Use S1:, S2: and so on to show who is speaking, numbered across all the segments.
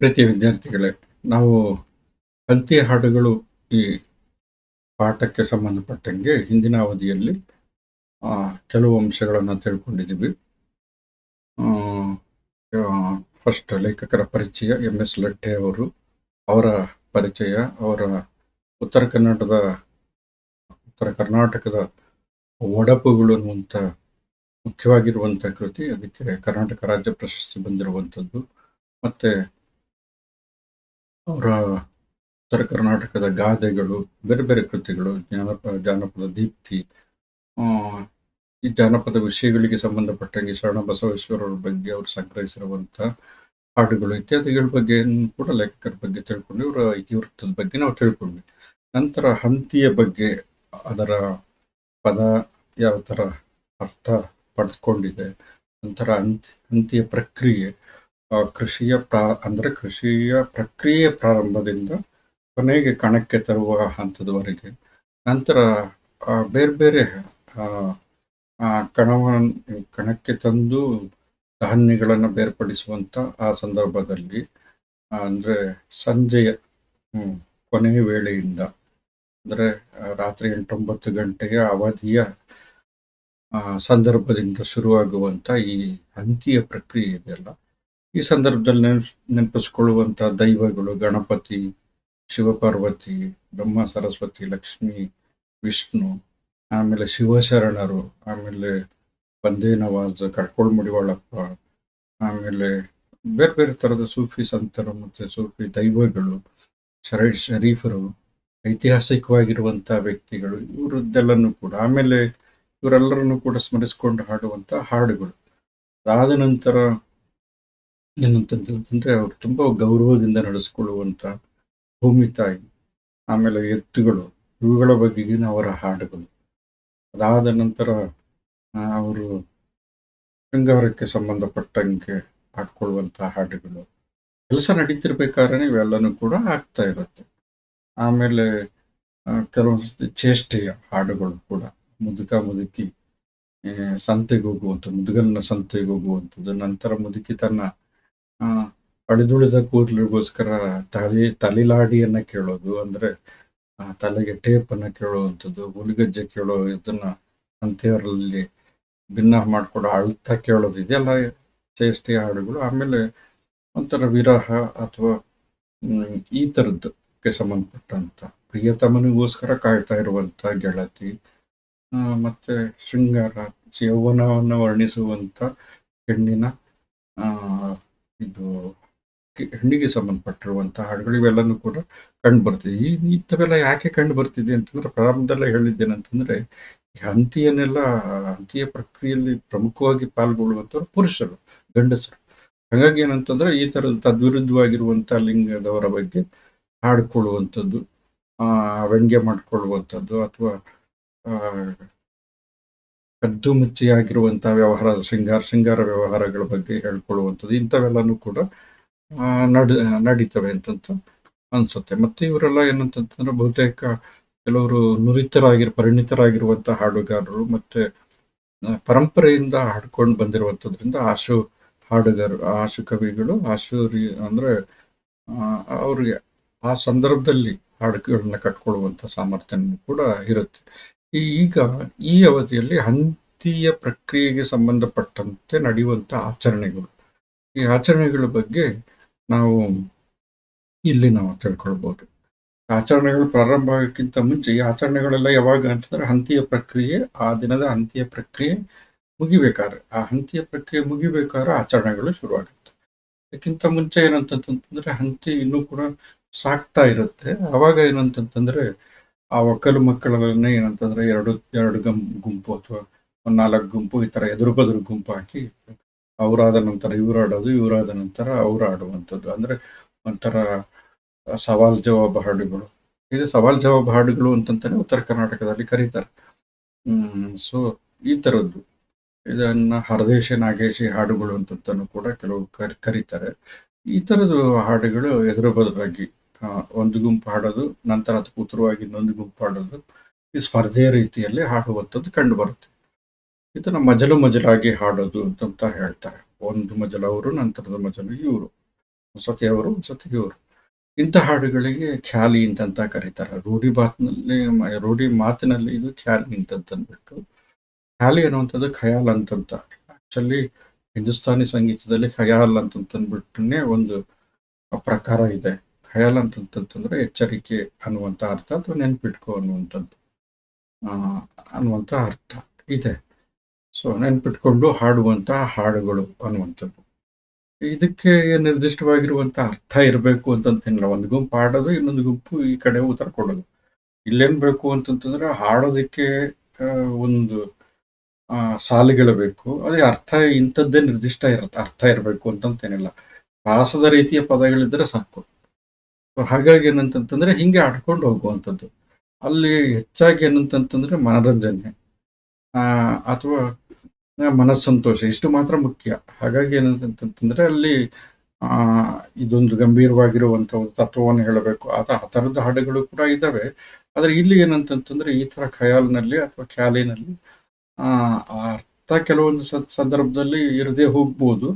S1: ಪ್ರೀತಿಯ ವಿದ್ಯಾರ್ಥಿಗಳೇ, ನಾವು ಹಂತಿ ಹಾಡುಗಳು ಈ ಪಾಠಕ್ಕೆ ಸಂಬಂಧಪಟ್ಟಂಗೆ ಹಿಂದಿನ ಅವಧಿಯಲ್ಲಿ ಕೆಲವು ಅಂಶಗಳನ್ನು ತಿಳ್ಕೊಂಡಿದ್ದೀವಿ. ಫಸ್ಟ್ ಲೇಖಕರ ಪರಿಚಯ, ಎಂ ಎಸ್ ಲಟ್ಟೆ ಅವರು, ಅವರ ಪರಿಚಯ, ಅವರ ಉತ್ತರ ಕರ್ನಾಟಕದ ಉತ್ತರ ಕರ್ನಾಟಕದ ಒಡಪುಗಳು ಅನ್ನುವಂಥ ಮುಖ್ಯವಾಗಿರುವಂಥ ಕೃತಿ, ಅದಕ್ಕೆ ಕರ್ನಾಟಕ ರಾಜ್ಯ ಪ್ರಶಸ್ತಿ ಬಂದಿರುವಂಥದ್ದು. ಮತ್ತೆ ಅವರ ಉತ್ತರ ಕರ್ನಾಟಕದ ಗಾದೆಗಳು ಬೇರೆ ಬೇರೆ ಕೃತಿಗಳು ಜಾನಪದ ಜಾನಪದ ದೀಪ್ತಿ ಈ ಜಾನಪದ ವಿಷಯಗಳಿಗೆ ಸಂಬಂಧಪಟ್ಟಂಗೆ ಶರಣ ಬಸವೇಶ್ವರರ ಬಗ್ಗೆ ಅವರು ಸಂಗ್ರಹಿಸಿರುವಂಥ ಹಾಡುಗಳು ಇತ್ಯಾದಿಗಳ ಬಗ್ಗೆ ಕೂಡ ಲೇಖಕರ ಬಗ್ಗೆ ತಿಳ್ಕೊಂಡು, ಇವರ ಇತಿವೃತ್ತದ ಬಗ್ಗೆ ನಾವು ತಿಳ್ಕೊಂಡ್ವಿ. ನಂತರ ಹಂತಿಯ ಬಗ್ಗೆ ಅದರ ಪದ ಯಾವ ತರ ಅರ್ಥ ಪಡೆದುಕೊಂಡಿದೆ ನಂತರ ಹಂತಿ, ಹಂತಿಯ ಪ್ರಕ್ರಿಯೆ ಕೃಷಿಯ ಪ್ರಾ, ಅಂದ್ರೆ ಕೃಷಿಯ ಪ್ರಕ್ರಿಯೆ ಪ್ರಾರಂಭದಿಂದ ಕೊನೆಗೆ ಕಣಕ್ಕೆ ತರುವ ಹಂತದವರೆಗೆ. ನಂತರ ಬೇರೆ ಬೇರೆ ಕಣವನ್ನು ಕಣಕ್ಕೆ ತಂದು ಧಾನ್ಯಗಳನ್ನು ಬೇರ್ಪಡಿಸುವಂತ ಆ ಸಂದರ್ಭದಲ್ಲಿ ಅಂದ್ರೆ ಸಂಜೆಯ ಕೊನೆಯ ವೇಳೆಯಿಂದ, ಅಂದ್ರೆ ರಾತ್ರಿ ಎಂಟೊಂಬತ್ತು ಗಂಟೆಯ ಅವಧಿಯ ಸಂದರ್ಭದಿಂದ ಶುರುವಾಗುವಂತ ಈ ಅಂತ್ಯ ಪ್ರಕ್ರಿಯೆ ಇದೆಯಲ್ಲ. ಈ ಸಂದರ್ಭದಲ್ಲಿ ನೆನಪ್ ನೆನಪಿಸ್ಕೊಳ್ಳುವಂತ ದೈವಗಳು ಗಣಪತಿ, ಶಿವಪಾರ್ವತಿ, ಬ್ರಹ್ಮ, ಸರಸ್ವತಿ, ಲಕ್ಷ್ಮಿ, ವಿಷ್ಣು, ಆಮೇಲೆ ಶಿವಶರಣರು, ಆಮೇಲೆ ಬಂದೇ ನವಾಜ್ ಕಡ್ಕೊಳ್ ಮುಡಿವಾಳಪ್ಪ, ಆಮೇಲೆ ಬೇರೆ ಬೇರೆ ತರದ ಸೂಫಿ ಸಂತರು ಮತ್ತೆ ಸೂಫಿ ದೈವಗಳು, ಶರ, ಶರೀಫರು ಐತಿಹಾಸಿಕವಾಗಿರುವಂತ ವ್ಯಕ್ತಿಗಳು, ಇವರದ್ದೆಲ್ಲನೂ ಕೂಡ, ಆಮೇಲೆ ಇವರೆಲ್ಲರನ್ನು ಕೂಡ ಸ್ಮರಿಸಿಕೊಂಡು ಹಾಡುವಂತ ಹಾಡುಗಳು. ಅದಾದ ನಂತರ ಏನಂತಂದ್ರೆ ಅವ್ರು ತುಂಬಾ ಗೌರವದಿಂದ ನಡೆಸ್ಕೊಳ್ಳುವಂತ ಭೂಮಿ ತಾಯಿ, ಆಮೇಲೆ ಎತ್ತುಗಳು, ಇವುಗಳ ಬಗೆಗಿನ ಅವರ ಹಾಡುಗಳು. ಅದಾದ ನಂತರ ಅವರು ಶೃಂಗಾರಕ್ಕೆ ಸಂಬಂಧಪಟ್ಟಂಗೆ ಹಾಡ್ಕೊಳ್ಳುವಂತಹ ಹಾಡುಗಳು. ಕೆಲಸ ನಡೀತಿರ್ಬೇಕಾದ್ರೆ ಇವೆಲ್ಲನೂ ಕೂಡ ಆಗ್ತಾ ಇರುತ್ತೆ. ಆಮೇಲೆ ಕೆಲವೊಂದು ಚೇಷ್ಟೆಯ ಹಾಡುಗಳು ಕೂಡ ಮುದುಕ ಮುದುಕಿ ಸಂತೆಗೆ ಹೋಗುವಂಥ ಮುದುಗನ್ನ ಸಂತೆಗೆ ಹೋಗುವಂಥದ್ದು, ನಂತರ ಮುದುಕಿ ತನ್ನ ಅಳಿದುಳಿದ ಕೂದಲಿಗೋಸ್ಕರ ತಲೆ ತಲೆಲಾಡಿಯನ್ನ ಕೇಳೋದು, ಅಂದ್ರೆ ತಲೆಗೆ ಟೇಪ್ ಅನ್ನ ಕೇಳುವಂಥದ್ದು, ಹುಲಿಗಜ್ಜೆ ಕೇಳೋ ಇದನ್ನ ಸಂತೆಯವರಲ್ಲಿ ಭಿನ್ನ ಮಾಡ್ಕೊಂಡು ಅಳ್ತಾ ಕೇಳೋದು, ಇದೆಲ್ಲ ಚೇಷ್ಟೆಯ ಹಾಡುಗಳು. ಆಮೇಲೆ ಒಂಥರ ವಿರಹ ಅಥವಾ ಈ ಥರದ್ದಕ್ಕೆ ಸಂಬಂಧಪಟ್ಟಂತ ಪ್ರಿಯತಮನಿಗೋಸ್ಕರ ಕಾಯ್ತಾ ಇರುವಂತ ಗೆಳತಿ ಮತ್ತೆ ಶೃಂಗಾರ ಯೌವನವನ್ನ ವರ್ಣಿಸುವಂತ ಹೆಣ್ಣಿನ ಇದು ಹೆಣ್ಣಿಗೆ ಸಂಬಂಧಪಟ್ಟಿರುವಂತಹ ಹಾಡುಗಳು ಇವೆಲ್ಲನೂ ಕೂಡ ಕಂಡು ಬರ್ತಿದೆ. ಈ ಇಂಥವೆಲ್ಲ ಯಾಕೆ ಕಂಡು ಬರ್ತಿದೆ ಅಂತಂದ್ರೆ ಪ್ರಾರಂಭದಲ್ಲೇ ಹೇಳಿದ್ದೇನಂತಂದ್ರೆ, ಈ ಹಂತಿಯನ್ನೆಲ್ಲ, ಹಂತಿಯ ಪ್ರಕ್ರಿಯೆಯಲ್ಲಿ ಪ್ರಮುಖವಾಗಿ ಪಾಲ್ಗೊಳ್ಳುವಂಥವ್ರು ಪುರುಷರು, ಗಂಡಸರು. ಹಾಗಾಗಿ ಏನಂತಂದ್ರೆ ಈ ತರದ ತದ್ವಿರುದ್ಧವಾಗಿರುವಂತಹ ಲಿಂಗದವರ ಬಗ್ಗೆ ಹಾಡ್ಕೊಳ್ಳುವಂಥದ್ದು, ಆ, ವ್ಯಂಗ್ಯ ಮಾಡ್ಕೊಳ್ಳುವಂಥದ್ದು ಅಥವಾ ಮುಚ್ಚಿಯಾಗಿರುವಂತಹ ವ್ಯವಹಾರ, ಶೃಂಗಾರ ಶೃಂಗಾರ ವ್ಯವಹಾರಗಳ ಬಗ್ಗೆ ಹೇಳ್ಕೊಳ್ಳುವಂಥದ್ದು ಇಂಥವೆಲ್ಲನೂ ಕೂಡ ನಡ ನಡ್, ನಡೀತವೆ ಅಂತಂತ ಅನ್ಸುತ್ತೆ. ಮತ್ತೆ ಇವರೆಲ್ಲ ಏನಂತಂತಂದ್ರೆ ಬಹುತೇಕ ಕೆಲವರು ನುರಿತರಾಗಿರ್, ಪರಿಣಿತರಾಗಿರುವಂತಹ ಹಾಡುಗಾರರು ಮತ್ತೆ ಪರಂಪರೆಯಿಂದ ಹಾಡ್ಕೊಂಡು ಬಂದಿರುವಂಥದ್ರಿಂದ ಆಶು ಹಾಡುಗಾರರು, ಆಶು ಕವಿಗಳು, ಆಶು ಅಂದ್ರೆ ಅವ್ರಿಗೆ ಆ ಸಂದರ್ಭದಲ್ಲಿ ಹಾಡುಗಳನ್ನ ಕಟ್ಕೊಳ್ಳುವಂತ ಸಾಮರ್ಥ್ಯನೂ ಕೂಡ ಇರುತ್ತೆ. ಈಗ ಈ ಅವಧಿಯಲ್ಲಿ ಹಂತಿಯ ಪ್ರಕ್ರಿಯೆಗೆ ಸಂಬಂಧಪಟ್ಟಂತೆ ನಡೆಯುವಂತ ಆಚರಣೆಗಳು. ಈ ಆಚರಣೆಗಳ ಬಗ್ಗೆ ನಾವು ಇಲ್ಲಿ ನಾವು ತಿಳ್ಕೊಳ್ಬೋದು. ಆಚರಣೆಗಳು ಪ್ರಾರಂಭ ಆಗೋಕ್ಕಿಂತ ಮುಂಚೆ ಈ ಆಚರಣೆಗಳೆಲ್ಲ ಯಾವಾಗ ಅಂತಂದ್ರೆ ಹಂತಿಯ ಪ್ರಕ್ರಿಯೆ, ಆ ದಿನದ ಹಂತಿಯ ಪ್ರಕ್ರಿಯೆ ಮುಗಿಬೇಕಾದ್ರೆ. ಆ ಹಂತಿಯ ಪ್ರಕ್ರಿಯೆ ಮುಗಿಬೇಕಾದ್ರೆ ಆಚರಣೆಗಳು ಶುರುವಾಗುತ್ತೆ. ಅದಕ್ಕಿಂತ ಮುಂಚೆ ಏನಂತಂತಂದ್ರೆ ಹಂತಿ ಇನ್ನೂ ಕೂಡ ಸಾಕ್ತಾ ಇರುತ್ತೆ. ಅವಾಗ ಏನಂತಂತಂದ್ರೆ ಆ ಒಕ್ಕಲು ಮಕ್ಕಳನ್ನ ಏನಂತಂದ್ರೆ ಎರಡು ಎರಡು ಗಂ, ಗುಂಪು ಅಥವಾ ಒಂದ್ ನಾಲ್ಕು ಗುಂಪು ಈ ತರ ಎದುರು ಬದುರು ಗುಂಪು ಹಾಕಿ ಅವರಾದ ನಂತರ ಇವ್ರು ಆಡೋದು ಇವರಾದ ನಂತರ ಅವ್ರು ಆಡುವಂಥದ್ದು. ಅಂದ್ರೆ ಒಂಥರ ಸವಾಲ್ ಜವಾಬ್ ಹಾಡುಗಳು. ಇದು ಸವಾಲ್ ಜವಾಬ್ ಹಾಡುಗಳು ಅಂತಂತಾನೆ ಉತ್ತರ ಕರ್ನಾಟಕದಲ್ಲಿ ಕರೀತಾರೆ. ಹ್ಮ್ ಸೊ ಈ ತರದ್ದು. ಇದನ್ನ ಹರದೇಶ, ನಾಗೇಶಿ ಹಾಡುಗಳು ಅಂತಂತಾನು ಕೂಡ ಕೆಲವು ಕರಿ, ಕರೀತಾರೆ. ಈ ತರದ್ದು ಹಾಡುಗಳು ಎದುರು ಬದುರಾಗಿ ಒಂದು ಗುಂಪು ಹಾಡೋದು, ನಂತರ ಅದಕ್ಕೆ ಉತ್ತರವಾಗಿ ಇನ್ನೊಂದು ಗುಂಪು ಹಾಡೋದು, ಈ ಸ್ಪರ್ಧೆಯ ರೀತಿಯಲ್ಲಿ ಹಾಡುವಂಥದ್ದು ಕಂಡು ಬರುತ್ತೆ. ಇದನ್ನ ಮಜಲು ಮಜಲಾಗಿ ಹಾಡೋದು ಅಂತ ಹೇಳ್ತಾರೆ. ಒಂದು ಮಜಲು ಅವರು, ನಂತರದ ಮಜಲು ಇವರು. ಒಂದ್ಸತಿ ಅವರು, ಒಂದ್ಸತಿ ಇವರು. ಇಂಥ ಹಾಡುಗಳಿಗೆ ಖ್ಯಾಲಿ ಅಂತ ಕರೀತಾರೆ. ರೂಢಿ ಮಾತಿನಲ್ಲಿ ರೂಢಿ ಮಾತಿನಲ್ಲಿ ಇದು ಖ್ಯಾಲಿ ಅಂತಂದ್ಬಿಟ್ಟು ಖ್ಯಾಲಿ ಅನ್ನುವಂಥದ್ದು ಖಯಾಲ್ ಅಂತಂತ. ಆಕ್ಚುಲಿ ಹಿಂದೂಸ್ತಾನಿ ಸಂಗೀತದಲ್ಲಿ ಖಯಾಲ್ ಅಂತಂತಂದ್ಬಿಟ್ಟನೆ ಒಂದು ಪ್ರಕಾರ ಇದೆ. ಖಯಾಲ್ ಅಂತಂತಂದ್ರೆ ಎಚ್ಚರಿಕೆ ಅನ್ನುವಂಥ ಅರ್ಥ ಅಥವಾ ನೆನ್ಪಿಟ್ಕೋ ಅನ್ನುವಂಥದ್ದು. ಆ, ಅನ್ನುವಂಥ ಅರ್ಥ ಇದೆ. ಸೊ ನೆನ್ಪಿಟ್ಕೊಂಡು ಹಾಡುವಂತಹ ಹಾಡುಗಳು ಅನ್ನುವಂಥದ್ದು. ಇದಕ್ಕೆ ನಿರ್ದಿಷ್ಟವಾಗಿರುವಂತ ಅರ್ಥ ಇರಬೇಕು ಅಂತಂತೇನಿಲ್ಲ. ಒಂದು ಗುಂಪು ಹಾಡೋದು ಇನ್ನೊಂದು ಗುಂಪು ಈ ಕಡೆ ಉತ್ತರ ಕೊಡೋದು. ಇಲ್ಲೇನ್ ಬೇಕು ಅಂತಂತಂದ್ರೆ ಹಾಡೋದಕ್ಕೆ ಒಂದು ಸಾಲುಗಳು ಬೇಕು. ಅದೇ ಅರ್ಥ ಇಂಥದ್ದೇ ನಿರ್ದಿಷ್ಟ ಇರುತ್ತೆ ಅರ್ಥ ಇರಬೇಕು ಅಂತಂತೇನಿಲ್ಲ. ಪ್ರಾಸದ ರೀತಿಯ ಪದಗಳಿದ್ರೆ ಸಾಕು. ಹಾಗಾಗಿ ಏನಂತಂತಂದ್ರೆ ಹಿಂಗೆ ಆಡ್ಕೊಂಡು ಹೋಗುವಂಥದ್ದು. ಅಲ್ಲಿ ಹೆಚ್ಚಾಗಿ ಏನಂತಂತಂದ್ರೆ ಮನರಂಜನೆ ಅಥವಾ ಮನಸ್ಸಂತೋಷ ಇಷ್ಟು ಮಾತ್ರ ಮುಖ್ಯ. ಹಾಗಾಗಿ ಏನಂತಂತಂದ್ರೆ ಅಲ್ಲಿ, ಆ, ಇದೊಂದು ಗಂಭೀರವಾಗಿರುವಂತ ಒಂದು ತತ್ವವನ್ನು ಹೇಳಬೇಕು. ಆತ, ಆ ತರದ ಹಾಡುಗಳು ಕೂಡ ಇದ್ದಾವೆ. ಆದ್ರೆ ಇಲ್ಲಿ ಏನಂತಂತಂದ್ರೆ ಈ ತರ ಖಯಾಲ್ನಲ್ಲಿ ಅಥವಾ ಖ್ಯಾಲಿನಲ್ಲಿ, ಆ ಅರ್ಥ ಕೆಲವೊಂದು ಸಂದರ್ಭದಲ್ಲಿ ಇರದೇ ಹೋಗ್ಬೋದು.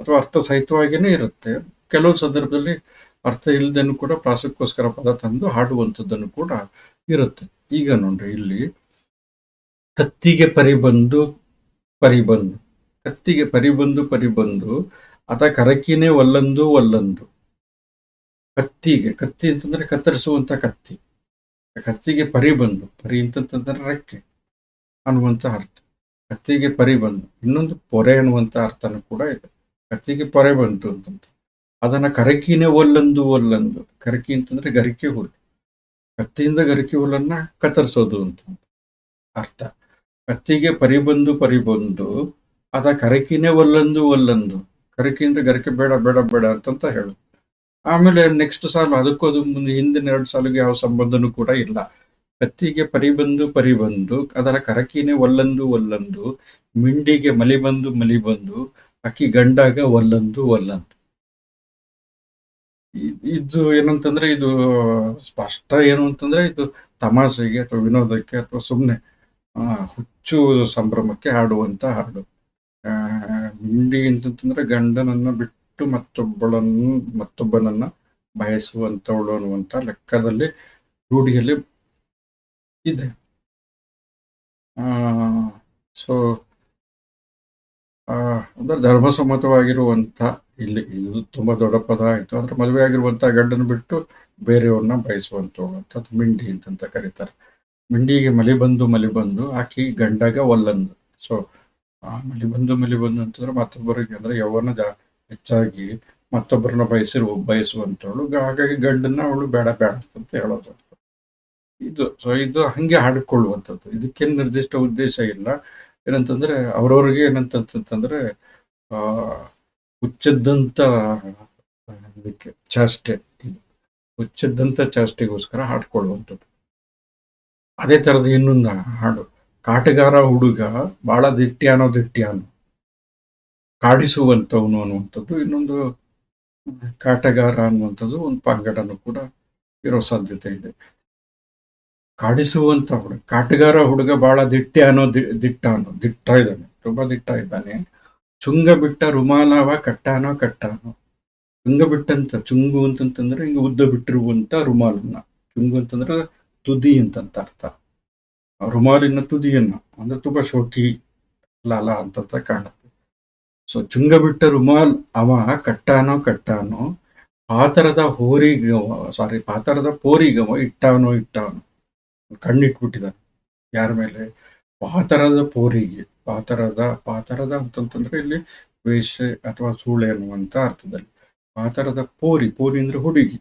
S1: ಅಥವಾ ಅರ್ಥ ಸಹಿತವಾಗಿನೇ ಇರುತ್ತೆ. ಕೆಲವೊಂದು ಸಂದರ್ಭದಲ್ಲಿ ಅರ್ಥ ಇಲ್ಲದನ್ನು ಕೂಡ ಪ್ರಾಸಕ್ಕೋಸ್ಕರ ಪದ ತಂದು ಹಾಡುವಂಥದ್ದನ್ನು ಕೂಡ ಇರುತ್ತೆ. ಈಗ ನೋಡ್ರಿ, ಇಲ್ಲಿ ಕತ್ತಿಗೆ ಪರಿಬಂದು ಪರಿಬಂದು, ಕತ್ತಿಗೆ ಪರಿಬಂದು ಪರಿಬಂದು ಅತ ಕರಕಿನೇ ಒಲ್ಲಂದು ಒಲ್ಲಂದು. ಕತ್ತಿಗೆ, ಕತ್ತಿ ಅಂತಂದ್ರೆ ಕತ್ತರಿಸುವಂತ ಕತ್ತಿ. ಕತ್ತಿಗೆ ಪರಿಬಂದು, ಪರಿ ಅಂತಂತಂದ್ರೆ ರೆಕ್ಕೆ ಅನ್ನುವಂತ ಅರ್ಥ. ಕತ್ತಿಗೆ ಪರಿ ಬಂದು ಇನ್ನೊಂದು ಪೊರೆ ಅನ್ನುವಂತ ಅರ್ಥನೂ ಕೂಡ ಇದೆ. ಕತ್ತಿಗೆ ಪೊರೆ ಬಂತು ಅಂತಂತ ಅದನ್ನ ಕರಕಿನೇ ಒಲ್ಲಂದು ಒಲ್ಲಂದು. ಕರಕಿ ಅಂತಂದ್ರೆ ಗರಿಕೆ ಹುಲ್ಲು. ಕತ್ತಿಯಿಂದ ಗರಿಕೆ ಹುಲ್ಲನ್ನ ಕತ್ತರಿಸೋದು ಅಂತ. ಅರ್ಥ. ಕತ್ತಿಗೆ ಪರಿಬಂದು ಪರಿಬಂದು, ಅದ ಕರಕಿನೇ ಒಲ್ಲಂದು ಒಲ್ಲಂದು. ಕರಕಿಯಿಂದ ಗರಿಕೆ ಬೇಡ ಬೇಡ ಬೇಡ ಅಂತಂತ ಹೇಳು ಆಮೇಲೆ ನೆಕ್ಸ್ಟ್ ಸಾಲು ಅದಕ್ಕೂ ಅದು ಮುಂದೆ ಹಿಂದಿನ ಎರಡು ಸಾಲಿಗೆ ಯಾವ ಸಂಬಂಧನೂ ಕೂಡ ಇಲ್ಲ. ಕತ್ತಿಗೆ ಪರಿಬಂದು ಪರಿಬಂದು, ಅದರ ಕರಕಿನೇ ಒಲ್ಲಂದು ಒಲ್ಲಂದು, ಮಿಂಡಿಗೆ ಮಲಿ ಬಂದು ಮಲಿ ಬಂದು ಅಕ್ಕಿ ಗಂಡಾಗ ಒಲ್ಲಂದು ಒಲ್ಲಂದು. ಇದು ಏನಂತಂದ್ರೆ ಇದು ಸ್ಪಷ್ಟ ಏನು ಅಂತಂದ್ರೆ ಇದು ತಮಾಷೆಗೆ ಅಥವಾ ವಿನೋದಕ್ಕೆ ಅಥವಾ ಸುಮ್ಮನೆ ಹುಚ್ಚು ಸಂಭ್ರಮಕ್ಕೆ ಹಾಡುವಂತ ಹಾಡು. ಮಿಂಡಿ ಅಂತಂತಂದ್ರೆ ಗಂಡನನ್ನ ಬಿಟ್ಟು ಮತ್ತೊಬ್ಬಳನ್ನು, ಮತ್ತೊಬ್ಬನನ್ನ ಬಯಸುವಂತವಳು ಅನ್ನುವಂತ ಲೆಕ್ಕದಲ್ಲಿ, ರೂಢಿಯಲ್ಲಿ ಇದೆ. ಆ ಸೊ ಅಂದ್ರೆ ಧರ್ಮಸಮ್ಮತವಾಗಿರುವಂತ ಇಲ್ಲಿ ಇದು ತುಂಬಾ ದೊಡ್ಡ ಪದ ಆಯ್ತು. ಅಂದ್ರೆ ಮದುವೆ ಆಗಿರುವಂತ ಗಂಡನ ಬಿಟ್ಟು ಬೇರೆಯವ್ರನ್ನ ಅಂತ ಮಿಂಡಿ ಅಂತ ಕರೀತಾರೆ. ಮಿಂಡಿಗೆ ಮಲಿ ಬಂದು ಮಲಿ ಬಂದು ಆಕಿ ಗಂಡಾಗ ಒಲ್ಲಂದು. ಸೊ ಆ ಮಲಿ ಬಂದು ಮಲಿ ಬಂದು ಅಂತಂದ್ರೆ ಮತ್ತೊಬ್ಬರಿಗೆ ಅಂದ್ರೆ ಯೌವನ ಜಾ, ಹೆಚ್ಚಾಗಿ ಮತ್ತೊಬ್ಬರನ್ನ ಬಯಸಿರು, ಬಯಸುವಂತವಳು. ಹಾಗಾಗಿ ಗಂಡನ್ನ ಅವಳು ಬೇಡ ಬೇಡ ಅಂತ ಹೇಳೋದು. ಇದು ಸೊ ಇದು ಹಂಗೆ ಹಾಡಿಕೊಳ್ಳುವಂಥದ್ದು. ಇದಕ್ಕೆ ನಿರ್ದಿಷ್ಟ ಉದ್ದೇಶ ಇಲ್ಲ. ಏನಂತಂದ್ರೆ ಅವ್ರವ್ರಿಗೆ ಏನಂತಂತಂದ್ರೆ, ಆ ಹುಚ್ಚದ್ದಂತ ಇದಕ್ಕೆ ಚಾಷ್ಟೆ. ಹುಚ್ಚದ್ದಂತ ಚಾಷ್ಟೆಗೋಸ್ಕರ ಹಾಡ್ಕೊಳ್ಳುವಂಥದ್ದು. ಅದೇ ತರದ ಇನ್ನೊಂದು ಹಾಡು. ಕಾಟಗಾರ ಹುಡುಗ ಬಹಳ ದಿಟ್ಟಿಯಾನೋ ದಿಟ್ಟಿಯಾನು ಕಾಡಿಸುವಂತವನು ಅನ್ನುವಂಥದ್ದು ಇನ್ನೊಂದು ಕಾಟಗಾರ ಅನ್ನುವಂಥದ್ದು ಒಂದು ಪಂಗಡನು ಕೂಡ ಇರೋ ಸಾಧ್ಯತೆ ಇದೆ. ಕಾಡಿಸುವಂತ ಹುಡುಗ, ಕಾಟಗಾರ ಹುಡುಗ ಬಹಳ ಅನ್ನೋ ದಿ- ಅನ್ನೋ ದಿಟ್ಟ ಇದ್ದಾನೆ, ತುಂಬಾ ದಿಟ್ಟ ಇದ್ದಾನೆ. ಚುಂಗ ಬಿಟ್ಟ ರುಮಾಲವ ಕಟ್ಟಾನೋ ಕಟ್ಟಾನೋ. ಚುಂಗ ಬಿಟ್ಟಂತ ಚುಂಗು ಅಂತಂತಂದ್ರೆ ಹಿಂಗೆ ಉದ್ದ ಬಿಟ್ಟಿರುವಂತ ರುಮಾಲನ್ನ. ಚುಂಗು ಅಂತಂದ್ರೆ ತುದಿ ಅಂತಂತ ಅರ್ಥ. ರುಮಾಲಿನ ತುದಿಯನ್ನ, ಅಂದ್ರೆ ತುಂಬಾ ಶೋಕಿ, ಲಾಲ ಅಂತ ಕಾಣುತ್ತೆ. ಸೊ ಚುಂಗ ಬಿಟ್ಟ ರುಮಾಲ್ ಅವ ಕಟ್ಟಾನೋ ಕಟ್ಟಾನೋ, ಪಾತರದ ಹೋರಿಗವ ಸಾರಿ ಪಾತರದ ಪೋರಿಗವ ಇಟ್ಟಾನೋ ಇಟ್ಟಾನೋ. ಕಣ್ಣಿಟ್ಬಿಟ್ಟಿದ್ದಾನೆ ಯಾರ ಮೇಲೆ? ಪಾತರದ ಪೋರಿಗೆ. ಪಾತರದ ಪಾತರದ ಅಂತಂತಂದ್ರೆ ಇಲ್ಲಿ ವೇಷ ಅಥವಾ ಸೂಳೆ ಅನ್ನುವಂತ ಅರ್ಥದಲ್ಲಿ. ಪಾತರದ ಪೋರಿ ಪೋರಿ ಅಂದ್ರೆ ಹುಡುಗಿ.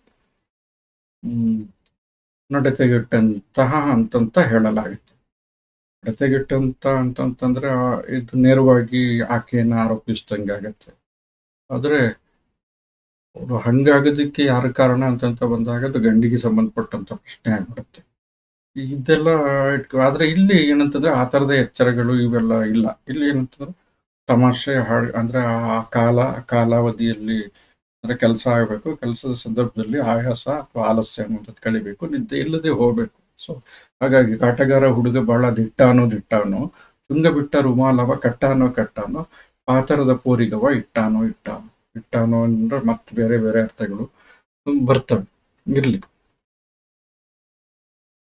S1: ಹ್ಮ್, ನಡತೆಗೆಟ್ಟಂತಹ ಅಂತಂತ ಹೇಳಲಾಗುತ್ತೆ. ನಡತೆಗೆಟ್ಟಂತ ಅಂತಂತಂದ್ರೆ ಇದು ನೇರವಾಗಿ ಆಕೆಯನ್ನ ಆರೋಪಿಸಿದಂಗೆ ಆಗತ್ತೆ. ಆದ್ರೆ, ಅವ್ರು ಹಂಗಾಗೋದಕ್ಕೆ ಯಾರ ಕಾರಣ ಅಂತಂತ ಬಂದಾಗ ಅದು ಗಂಡಿಗೆ ಸಂಬಂಧಪಟ್ಟಂತ ಪ್ರಶ್ನೆ ಆಗ್ಬಿಡುತ್ತೆ. ಇದೆಲ್ಲ ಇಟ್ಕೊ ಆದ್ರೆ ಇಲ್ಲಿ ಏನಂತಂದ್ರೆ ಆ ತರದ ಎಚ್ಚರಗಳು ಇವೆಲ್ಲ ಇಲ್ಲ. ಇಲ್ಲಿ ಏನಂತಂದ್ರೆ ತಮಾಷೆ ಹಾಡು, ಅಂದ್ರೆ ಆ ಕಾಲ, ಕಾಲಾವಧಿಯಲ್ಲಿ ಅಂದ್ರೆ ಕೆಲಸ ಆಗ್ಬೇಕು, ಕೆಲಸದ ಸಂದರ್ಭದಲ್ಲಿ ಆಯಾಸ ಅಥವಾ ಆಲಸ್ಯ ಅನ್ನೋದನ್ನ ಕಳಿಬೇಕು ನಿದ್ದೆ ಇಲ್ಲದೆ ಹೋಗ್ಬೇಕು. ಸೊ ಹಾಗಾಗಿ ಕಾಟಗಾರ ಹುಡುಗ ಬಹಳ ದಿಟ್ಟಾನೋ ದಿಟ್ಟಾನೋ ತುಂಗ ಬಿಟ್ಟ ರುಮಾಲವ ಕಟ್ಟಾನೋ ಕಟ್ಟಾನೋ ಪಾತರದ ಪೋರಿಗವ ಇಟ್ಟಾನೋ ಇಟ್ಟಾನೋ ಇಟ್ಟಾನೋ ಅಂದ್ರೆ ಮತ್ತೆ ಬೇರೆ ಬೇರೆ ಅರ್ಥಗಳು ಬರ್ತವೆ ಇರ್ಲಿ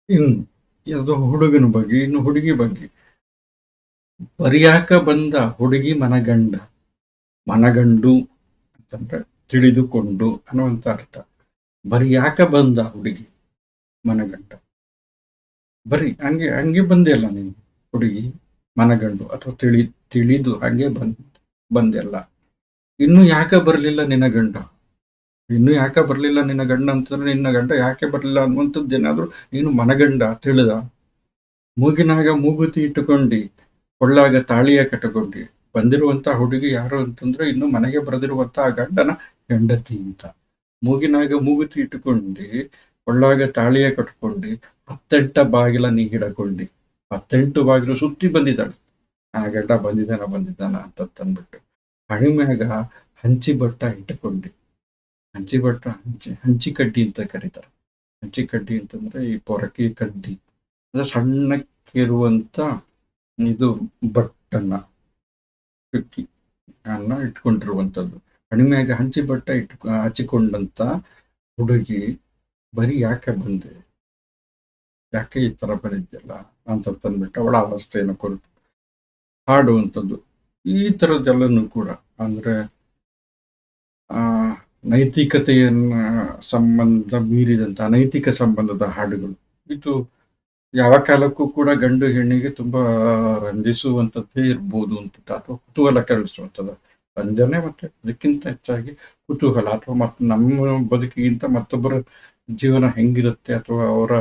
S1: ಇನ್ನು ಅದು ಹುಡುಗನ ಬಗ್ಗೆ, ಇನ್ನು ಹುಡುಗಿ ಬಗ್ಗೆ. ಬರಿಯಾಕ ಬಂದ ಹುಡುಗಿ ಮನಗಂಡ. ಮನಗಂಡು ಅಂತಂದ್ರೆ ತಿಳಿದುಕೊಂಡು ಅನ್ನುವಂತ ಅರ್ಥ. ಬರಿಯಾಕ ಬಂದ ಹುಡುಗಿ ಮನಗಂಡ. ಬರೀ, ಹಂಗೆ ಹಂಗೆ ಬಂದಿಲ್ಲ ನೀನು. ಹುಡುಗಿ ಮನಗಂಡು ಅಥವಾ ತಿಳಿ, ತಿಳಿದು ಹಂಗೆ ಬಂದ್, ಬಂದೆಲ್ಲ. ಇನ್ನು ಯಾಕೆ ಬರಲಿಲ್ಲ ನಿನ್ನ ಗಂಡ ಇನ್ನು ಯಾಕೆ ಬರಲಿಲ್ಲ ನಿನ್ನ ಗಂಡ ಅಂತಂದ್ರೆ ನಿನ್ನ ಗಂಡ ಯಾಕೆ ಬರಲಿಲ್ಲ ಅನ್ನುವಂಥದ್ದು ಏನಾದರೂ ನೀನು ಮನಗಂಡ ತಿಳಿದ? ಮೂಗಿನಾಗ ಮೂಗುತಿ ಇಟ್ಟುಕೊಂಡಿ, ಕೊಳ್ಳಾಗ ತಾಳಿಯ ಕಟ್ಟಕೊಂಡಿ. ಬಂದಿರುವಂತ ಹುಡುಗಿ ಯಾರು ಅಂತಂದ್ರೆ ಇನ್ನು ಮನೆಗೆ ಬರೆದಿರುವಂತ ಆ ಗಂಡನ ಹೆಂಡತಿ ಅಂತ. ಮೂಗಿನಾಗ ಮೂಗುತಿ ಇಟ್ಟುಕೊಂಡಿ, ಕೊಳ್ಳಾಗ ತಾಳಿಯ ಕಟ್ಕೊಂಡಿ ಹತ್ತೆಂಟ ಬಾಗಿಲ ನೀ ಹಿಡಕೊಂಡಿ, ಹತ್ತೆಂಟು ಬಾಗಿಲು ಸುತ್ತಿ ಬಂದಿದ್ದಾಳೆ. ಆ ಗಂಡ ಬಂದಿದ್ದಾನ ಬಂದಿದ್ದಾನ ಅಂತ ತಂದ್ಬಿಟ್ಟು ಹಣಿಮ್ಯಾಗ ಹಂಚಿ ಬಟ್ಟ ಇಟ್ಟುಕೊಂಡಿ. ಹಂಚಿ ಬಟ್ಟ, ಹಂಚಿ ಹಂಚಿ ಕಡ್ಡಿ ಅಂತ ಕರೀತಾರೆ. ಹಂಚಿ ಕಡ್ಡಿ ಅಂತಂದ್ರೆ ಈ ಪೊರಕೆ ಕಡ್ಡಿ. ಅಂದ್ರೆ ಸಣ್ಣಕ್ಕಿರುವಂತ ಇದು ಬಟ್ಟನ್ನ, ಚುಕ್ಕಿ ಅನ್ನ ಇಟ್ಕೊಂಡಿರುವಂತದ್ದು ಕಡಿಮೆಯಾಗಿ ಹಂಚಿ ಬಟ್ಟ ಇಟ್ ಹಚ್ಚಿಕೊಂಡಂತ ಹುಡುಗಿ ಬರೀ ಯಾಕೆ ಬಂದೆ? ಯಾಕೆ ಈ ತರ ಬಂದಿದ್ಯಲ್ಲ ಅಂತ ತಂದ್ಬಿಟ್ಟು ಅವಳ ಅವಸ್ಥೆಯನ್ನು ಕುರಿತು ಹಾಡುವಂಥದ್ದು. ಈ ಥರದ್ದೆಲ್ಲನೂ ಕೂಡ. ಅಂದ್ರೆ, ಆ ನೈತಿಕತೆಯನ್ನ ಸಂಬಂಧ ಮೀರಿದಂತ ನೈತಿಕ ಸಂಬಂಧದ ಹಾಡುಗಳು. ಇದು ಯಾವ ಕಾಲಕ್ಕೂ ಕೂಡ ಗಂಡು ಹೆಣ್ಣಿಗೆ ತುಂಬಾ ರಂಜಿಸುವಂತದ್ದೇ ಇರ್ಬೋದು ಅಂತ ಅಥವಾ ಕುತೂಹಲ ಕೆರಳಿಸುವಂಥದ್ದು. ರಂಜನೆ ಮತ್ತೆ ಅದಕ್ಕಿಂತ ಹೆಚ್ಚಾಗಿ ಕುತೂಹಲ ಅಥವಾ ಮತ್ತೆ ನಮ್ಮ ಬದುಕಿಗಿಂತ ಮತ್ತೊಬ್ಬರ ಜೀವನ ಹೆಂಗಿರುತ್ತೆ ಅಥವಾ ಅವರ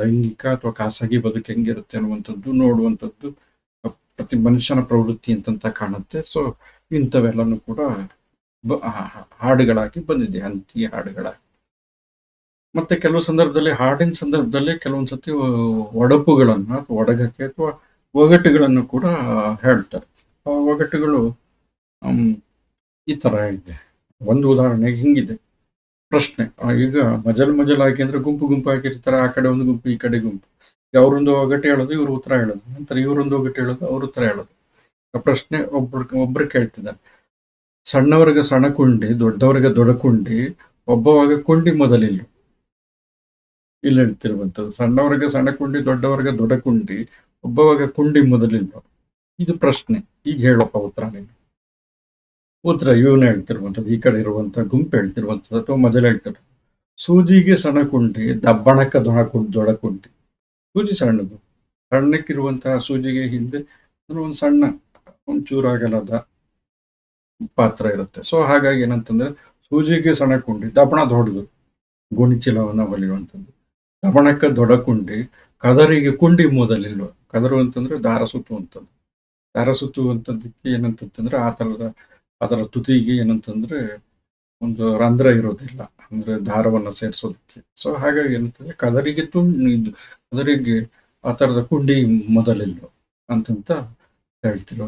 S1: ಲೈಂಗಿಕ ಅಥವಾ ಖಾಸಗಿ ಬದುಕು ಹೆಂಗಿರುತ್ತೆ ಅನ್ನುವಂಥದ್ದು ನೋಡುವಂಥದ್ದು ಪ್ರತಿ ಮನುಷ್ಯನ ಪ್ರವೃತ್ತಿ ಅಂತಂತ ಕಾಣುತ್ತೆ. ಸೊ ಇಂಥವೆಲ್ಲನೂ ಕೂಡ ಹಾಡುಗಳಾಗಿ ಬಂದಿದೆ, ಹಂತಿ ಹಾಡುಗಳಾಗಿ ಮತ್ತೆ ಕೆಲವು ಸಂದರ್ಭದಲ್ಲಿ, ಹಾಡಿನ ಸಂದರ್ಭದಲ್ಲಿ ಕೆಲವೊಂದ್ಸತಿ ಒಡಪುಗಳನ್ನ ಅಥವಾ ಒಡಗಕ್ಕೆ ಅಥವಾ ಒಗಟುಗಳನ್ನು ಕೂಡ ಹೇಳ್ತಾರೆ. ಆ ಒಗಟುಗಳು ಈ ತರ ಇದೆ. ಒಂದು ಉದಾಹರಣೆಗೆ ಹಿಂಗಿದೆ. ಪ್ರಶ್ನೆ ಈಗ ಮಜಲ್ ಮಜಲಾಗಿ ಅಂದ್ರೆ ಗುಂಪು ಗುಂಪು ಹಾಕಿರ್ತಾರೆ, ಆ ಕಡೆ ಒಂದು ಗುಂಪು, ಈ ಕಡೆ ಗುಂಪು. ಅವರೊಂದು ಒಗಟೆ ಹೇಳೋದು, ಇವ್ರು ಉತ್ತರ ಹೇಳೋದು. ನಂತರ ಇವರೊಂದು ಒಗಟೆ ಹೇಳೋದು, ಅವ್ರ ಉತ್ತರ ಹೇಳೋದು. ಪ್ರಶ್ನೆ ಒಬ್ಬರು ಒಬ್ಬರು ಕೇಳ್ತಿದ್ದಾರೆ. ಸಣ್ಣವರಿಗೆ ಸಣಕುಂಡಿ, ದೊಡ್ಡವರಿಗೆ ದೊಡಕುಂಡಿ, ಒಬ್ಬವಾಗ ಕುಂಡಿ ಮೊದಲಿಲ್ಲ. ಇಲ್ಲಿ ಹೇಳ್ತಿರುವಂತದ್ದು ಸಣ್ಣವರಿಗೆ ಸಣಕುಂಡಿ, ದೊಡ್ಡವರಿಗೆ ದೊಡಕುಂಡಿ, ಒಬ್ಬವಾಗ ಕುಂಡಿ ಮೊದಲಿಲ್ಲ. ಇದು ಪ್ರಶ್ನೆ. ಈಗ ಹೇಳಪ್ಪ ಉತ್ತರ ನೀನು ಉತ್ತರ ಇವನು ಹೇಳ್ತಿರುವಂಥದ್ದು, ಈ ಕಡೆ ಇರುವಂತಹ ಗುಂಪು ಹೇಳ್ತಿರುವಂಥದ್ದು, ಅಥವಾ ಮೊದಲು ಹೇಳ್ತಾರೆ ಸೂಜಿಗೆ ಸಣಕುಂಡಿ ದಬ್ಬಣಕ್ಕ ದೊಣ ಕುಂಡಿ ದೊಡ ಕುಂಡಿ ಸೂಜಿ ಸಣ್ಣದು. ಸಣ್ಣಕ್ಕಿರುವಂತಹ ಸೂಜಿಗೆ ಹಿಂದೆ ಒಂದು ಸಣ್ಣ ಅಗಲದ ಪಾತ್ರ ಇರುತ್ತೆ. ಸೊ ಹಾಗಾಗಿ ಏನಂತಂದ್ರೆ, ಸೂಜಿಗೆ ಸಣಕುಂಡಿ, ದಬಣ ದೊಡ್ಡದು ಗೋಣಿಚೀಲವನ್ನ ಹೊಲಿಯುವಂಥದ್ದು ದಬಣಕ್ಕ ದೊಡಕುಂಡಿ, ಕದರಿಗೆ ಕುಂಡಿ ಮೊದಲಿಲ್ಲ ಕದರು ಅಂತಂದ್ರೆ ದಾರ ಸುತ್ತುವಂಥದ್ದು ದಾರ ಸುತ್ತುವಂಥದ್ದಕ್ಕೆ ಏನಂತಂದ್ರೆ ಆ ಥರದ ಅದರ ತುದಿಗೆ ಏನಂತಂದ್ರೆ, ಒಂದು ರಂಧ್ರ ಇರೋದಿಲ್ಲ. ಅಂದ್ರೆ ದಾರವನ್ನು ಸೇರಿಸೋದಕ್ಕೆ. ಸೊ ಹಾಗಾಗಿ ಏನಂತಂದ್ರೆ, ಕದರಿಗೆ ತುಂಡು ಕದರಿಗೆ ಆ ತರದ ಕುಂಡಿ ಮೊದಲಿಲ್ಲ ಅಂತಂತ ಹೇಳ್ತಿರೋ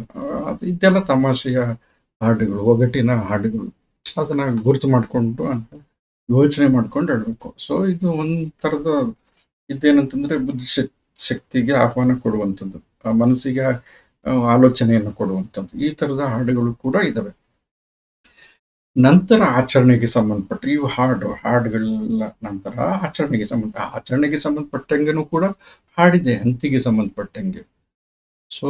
S1: ಇದೆಲ್ಲ ತಮಾಷೆಯ ಹಾಡುಗಳು, ಒಗಟಿನ ಹಾಡುಗಳು. ಅದನ್ನ ಗುರುತು ಮಾಡ್ಕೊಂಡು ಯೋಚನೆ ಮಾಡ್ಕೊಂಡು ಹೇಳ್ಬೇಕು. ಸೊ ಇದು ಒಂಥರದ ಇದೇನಂತಂದ್ರೆ ಬುದ್ಧಿ ಶಕ್- ಶಕ್ತಿಗೆ ಆಹ್ವಾನ ಕೊಡುವಂಥದ್ದು. ಆ ಮನಸ್ಸಿಗೆ ಆಲೋಚನೆಯನ್ನು ಕೊಡುವಂಥದ್ದು. ಈ ತರದ ಹಾಡುಗಳು ಕೂಡ ಇದಾವೆ. ನಂತರ ಆಚರಣೆಗೆ ಸಂಬಂಧಪಟ್ಟ ಇವು ಹಾಡು ಹಾಡುಗಳ ನಂತರ ಆಚರಣೆಗೆ ಸಂಬಂಧ, ಆಚರಣೆಗೆ ಸಂಬಂಧಪಟ್ಟಂಗೆನೂ ಕೂಡ ಹಾಡಿದೆ, ಹಂತಿಗೆ ಸಂಬಂಧಪಟ್ಟಂಗೆ. ಸೊ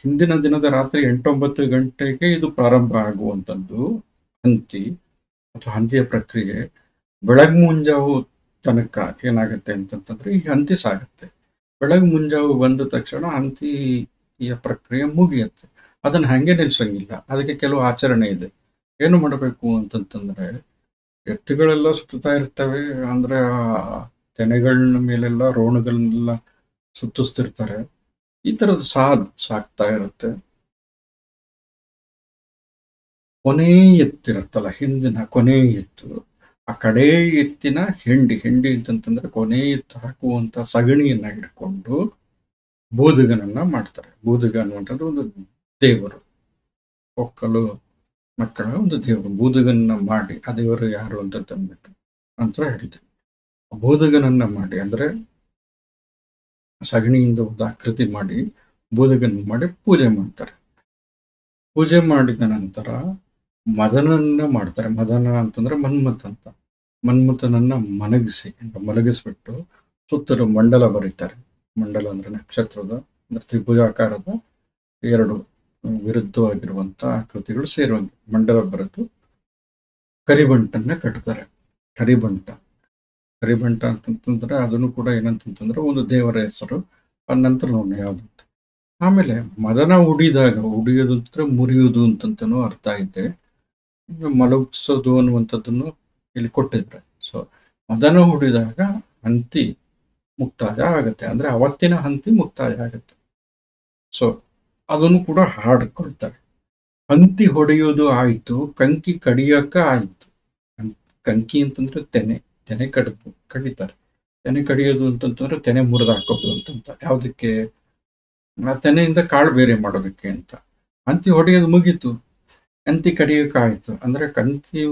S1: ಹಿಂದಿನ ದಿನದ ರಾತ್ರಿ ಎಂಟೊಂಬತ್ತು ಗಂಟೆಗೆ ಇದು ಪ್ರಾರಂಭ ಆಗುವಂಥದ್ದು. ಹಂತಿ ಅಥವಾ ಹಂತಿಯ ಪ್ರಕ್ರಿಯೆ. ಬೆಳಗ್ ಮುಂಜಾವು ತನಕ ಏನಾಗುತ್ತೆ ಅಂತಂತಂದ್ರೆ ಈ ಹಂತಿ ಸಾಗುತ್ತೆ. ಬೆಳಗ್ ಮುಂಜಾವು ಬಂದ ತಕ್ಷಣ ಹಂತಿಯ ಪ್ರಕ್ರಿಯೆ ಮುಗಿಯುತ್ತೆ. ಅದನ್ನ ಹಂಗೆ ನಿಲ್ಸಂಗಿಲ್ಲ. ಅದಕ್ಕೆ ಕೆಲವು ಆಚರಣೆ ಇದೆ. ಏನು ಮಾಡಬೇಕು ಅಂತಂತಂದ್ರೆ, ಎತ್ತುಗಳೆಲ್ಲ ಸುತ್ತಾ ಇರ್ತವೆ. ಅಂದ್ರೆ ಆ ತೆನೆಗಳ ಮೇಲೆಲ್ಲ ರೋಣಗಳನ್ನೆಲ್ಲ ಸುತ್ತಿಸ್ತಿರ್ತಾರೆ. ಈ ಥರದ ಸಾದ್, ಸಾಕ್ತಾ ಇರುತ್ತೆ. ಕೊನೆ ಎತ್ತಿರುತ್ತಲ್ಲ, ಹಿಂದಿನ ಕೊನೆ ಎತ್ತು. ಆ ಕಡೆ ಎತ್ತಿನ ಹೆಂಡಿ ಹೆಂಡಿ ಅಂತಂತಂದ್ರೆ ಕೊನೆ ಎತ್ತು ಹಾಕುವಂತ ಸಗಣಿಯನ್ನ ಹಿಡ್ಕೊಂಡು ಬೋಧಗನನ್ನ ಮಾಡ್ತಾರೆ. ಬೂದುಗ ಅನ್ನುವಂಥದ್ದು ಒಂದು ದೇವರು, ಒಕ್ಕಲು ಮಕ್ಕಳ ಒಂದು ದೇವರು. ಬೂದುಗನ್ನ ಮಾಡಿ, ಆ ದೇವರು ಯಾರು ಅಂತ ತಂದ್ಬಿಟ್ಟು ಅಂತ ಹೇಳ್ತೀವಿ ಬೂದುಗನನ್ನ ಮಾಡಿ ಅಂದ್ರೆ ಸಗಣಿಯಿಂದ ಒಂದು ಆಕೃತಿ ಮಾಡಿ ಬೂದುಗನ್ ಮಾಡಿ ಪೂಜೆ ಮಾಡ್ತಾರೆ. ಪೂಜೆ ಮಾಡಿದ ನಂತರ ಮದನನ್ನ ಮಾಡ್ತಾರೆ. ಮದನ ಅಂತಂದ್ರೆ ಮನ್ಮತ್ ಅಂತ. ಮನ್ಮಥನನ್ನ ಮನಗಿಸಿ ಮಲಗಿಸ್ಬಿಟ್ಟು ಸುತ್ತಲೂ ಮಂಡಲ ಬರೀತಾರೆ. ಮಂಡಲ ಅಂದ್ರೆ ನಕ್ಷತ್ರದ ಅಂದ್ರೆ ತ್ರಿಭುಜಾಕಾರದ ಎರಡು ವಿರುದ್ಧವಾಗಿರುವಂತ ಆಕೃತಿಗಳು ಸೇರುವಂತೆ. ಮಂಡಲ ಬರೆದು ಕರಿಬಂಟನ್ನ ಕಟ್ತಾರೆ. ಕರಿಬಂಟ. ಕರಿಬಂಟ ಅಂತಂತಂದ್ರೆ ಅದನ್ನು ಕೂಡ ಏನಂತಂತಂದ್ರೆ ಒಂದು ದೇವರ ಹೆಸರು ನಂತರ ನೋಡಿ ಯಾವುದಂತ ಆಮೇಲೆ ಮದನ ಉಡಿದಾಗ ಉಡಿಯೋದು ಅಂತಂದ್ರೆ ಮುರಿಯೋದು ಅಂತಂತನೂ ಅರ್ಥ ಇದೆ. ಮಲಗಿಸೋದು ಅನ್ನುವಂಥದ್ದನ್ನು ಇಲ್ಲಿ ಕೊಟ್ಟಿದ್ರೆ ಸೊ ಮದನ ಹುಡಿದಾಗ ಹಂತಿ ಮುಕ್ತಾಯ ಆಗತ್ತೆ. ಅಂದ್ರೆ ಅವತ್ತಿನ ಹಂತಿ ಮುಕ್ತಾಯ ಆಗತ್ತೆ. ಸೊ ಅದನ್ನು ಕೂಡ ಹಾಡ್ಕೊಳ್ತಾರೆ ಹಂತಿ ಹೊಡೆಯೋದು ಆಯ್ತು, ಕಂಕಿ ಕಡಿಯಕ್ಕ ಆಯ್ತು. ಕಂಕಿ ಅಂತಂದ್ರೆ ತೆನೆ. ತೆನೆ ಕಡಿದು ಕಡಿತಾರೆ. ತೆನೆ ಕಡಿಯೋದು ಅಂತಂತಂದ್ರೆ ತೆನೆ ಮುರಿದು ಹಾಕೋದು ಅಂತಂತ. ಯಾವ್ದಕ್ಕೆ? ಆ ತೆನೆಯಿಂದ ಕಾಳು ಬೇರೆ ಮಾಡೋದಕ್ಕೆ ಅಂತ. ಅಂತಿ ಹೊಡೆಯೋದು ಮುಗೀತು. ಅಂತಿ ಕಡಿಯೋಕೆ ಆಯ್ತು. ಅಂದ್ರೆ ಕಂತಿ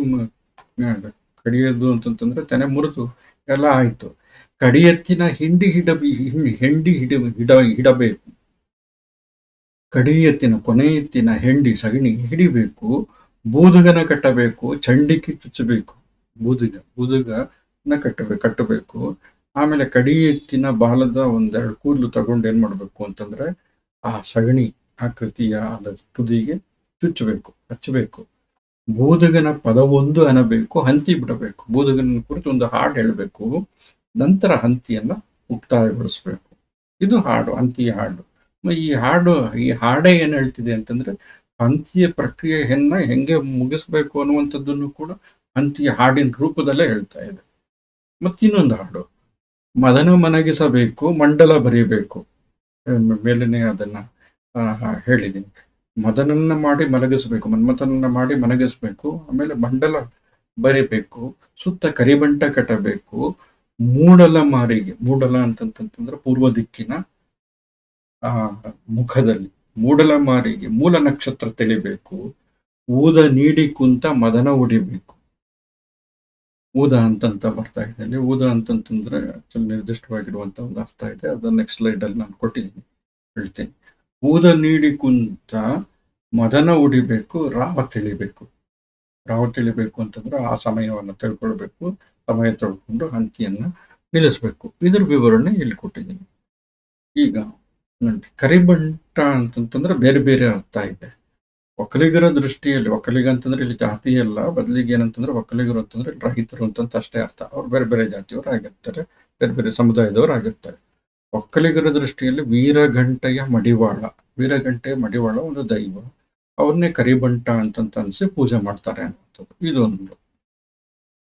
S1: ಕಡಿಯೋದು ಅಂತಂತಂದ್ರೆ ತೆನೆ ಮುರಿದು ಎಲ್ಲ ಆಯ್ತು. ಕಡಿಯತ್ತಿನ ಹಿಂಡಿ ಹಿಡಬಿ ಹಿಂಡಿ, ಹೆಂಡಿ ಹಿಡ ಹಿಡ, ಹಿಡಬೇಕು. ಕಡಿಯತ್ತಿನ, ಕೊನೆಯತ್ತಿನ ಹೆಂಡಿ, ಸಗಣಿ ಹಿಡಿಬೇಕು. ಬೂದುಗನ ಕಟ್ಟಬೇಕು. ಚಂಡಿಕೆ ಚುಚ್ಚಬೇಕು. ಬೂದುಗ ಬೂದುಗನ ಕಟ್ಟಬೇಕು ಕಟ್ಟಬೇಕು. ಆಮೇಲೆ ಕಡಿ ಎತ್ತಿನ ಬಾಲದ ಒಂದೆರಡು ಕೂದಲು ತಗೊಂಡು ಏನ್ ಮಾಡ್ಬೇಕು ಅಂತಂದ್ರೆ ಆ ಸಗಣಿ ಆಕೃತಿಯ ಅದ ತುದಿಗೆ ಚುಚ್ಚಬೇಕು, ಹಚ್ಚಬೇಕು. ಬೋಧಗನ ಪದವೊಂದು ಅನಬೇಕು, ಹಂತಿ ಬಿಡಬೇಕು. ಬೋಧಗನ ಕುರಿತು ಒಂದು ಹಾಡು ಹೇಳಬೇಕು. ನಂತರ ಹಂತಿಯನ್ನ ಮುಕ್ತಾಯಗೊಳಿಸ್ಬೇಕು. ಇದು ಹಾಡು, ಹಂತಿಯ ಹಾಡು. ಈ ಹಾಡು, ಈ ಹಾಡೇ ಏನ್ ಹೇಳ್ತಿದೆ ಅಂತಂದ್ರೆ ಹಂತಿಯ ಪ್ರಕ್ರಿಯೆಯನ್ನ ಹೆಂಗೆ ಮುಗಿಸ್ಬೇಕು ಅನ್ನುವಂಥದ್ದನ್ನು ಕೂಡ ಹಂತಿಯ ಹಾಡಿನ ರೂಪದಲ್ಲೇ ಹೇಳ್ತಾ ಇದೆ. ಮತ್ತಿನ್ನೊಂದು ಹಾಡು. ಮದನ ಮನಗಿಸಬೇಕು ಮಂಡಲ ಬರೀಬೇಕು. ಮೇಲನೆ ಅದನ್ನ ಹೇಳಿದ್ದೀನಿ ಮದನನ್ನ ಮಾಡಿ ಮಲಗಿಸ್ಬೇಕು, ಮನ್ಮಥನನ್ನ ಮಾಡಿ ಮಲಗಿಸಬೇಕು, ಆಮೇಲೆ ಮಂಡಲ ಬರಿಬೇಕು, ಸುತ್ತ ಕರಿಬಂಟ ಕಟ್ಟಬೇಕು, ಮೂಡಲ ಮಾರಿಗೆ, ಮೂಡಲ ಅಂತಂತಂದ್ರೆ ಪೂರ್ವ ದಿಕ್ಕಿನ, ಆ, ಮುಖದಲ್ಲಿ. ಮೂಡಲ ಮಾರಿಗೆ, ಮೂಲ ನಕ್ಷತ್ರ ತಿಳಿಬೇಕು, ಊದ ನೀಡಿ ಕುಂತ ಮದನ ಉಡಿಬೇಕು ಊದ ಅಂತಂತ ಬರ್ತಾ ಇದೆ. ಅಲ್ಲಿ ಊದ ಅಂತಂತಂದ್ರೆ ಆಕ್ಚುಲಿ ನಿರ್ದಿಷ್ಟವಾಗಿರುವಂತ ಒಂದು ಅರ್ಥ ಇದೆ. ಅದನ್ನ ನೆಕ್ಸ್ಟ್ ಸ್ಲೈಡ್ ಅಲ್ಲಿ ನಾನು ಕೊಟ್ಟಿದ್ದೀನಿ. ಹೇಳ್ತೀನಿ. ಊದ ನೀಡಿ ಕುಂತ ಮದನ ಉಡಿಬೇಕು, ರಾವ ತಿಳಿಬೇಕು. ರಾವ ತಿಳಿಬೇಕು ಅಂತಂದ್ರೆ ಆ ಸಮಯವನ್ನು ತಿಳ್ಕೊಳ್ಬೇಕು, ಸಮಯ ತಿಳ್ಕೊಂಡು ಹಂತಿಯನ್ನ ನಿಲ್ಲಿಸ್ಬೇಕು. ಇದ್ರ ವಿವರಣೆ ಇಲ್ಲಿ ಕೊಟ್ಟಿದ್ದೀನಿ. ಈಗ ಕರಿಬಂಟ ಅಂತಂತಂದ್ರೆ ಬೇರೆ ಬೇರೆ ಅರ್ಥ ಇದೆ. ಒಕ್ಕಲಿಗರ ದೃಷ್ಟಿಯಲ್ಲಿ, ಒಕ್ಕಲಿಗ ಅಂತಂದ್ರೆ ಇಲ್ಲಿ ಜಾತಿ ಅಲ್ಲ, ಬದಲಿಗೆ ಏನಂತಂದ್ರೆ ಒಕ್ಕಲಿಗರು ಅಂತಂದ್ರೆ ರೈತರು ಅಂತಂತ ಅಷ್ಟೇ ಅರ್ಥ. ಅವ್ರು ಬೇರೆ ಬೇರೆ ಜಾತಿಯವರು ಆಗಿರ್ತಾರೆ, ಬೇರೆ ಬೇರೆ ಸಮುದಾಯದವರು ಆಗಿರ್ತಾರೆ. ಒಕ್ಕಲಿಗರ ದೃಷ್ಟಿಯಲ್ಲಿ ವೀರಘಂಟೆಯ ಮಡಿವಾಳ ವೀರಘಂಟೆಯ ಮಡಿವಾಳ ಒಂದು ದೈವ. ಅವ್ರನ್ನೇ ಕರಿಬಂಟ ಅಂತಂತ ಅನ್ಸಿ ಪೂಜೆ ಮಾಡ್ತಾರೆ ಅನ್ನೋದು ಇದೊಂದು.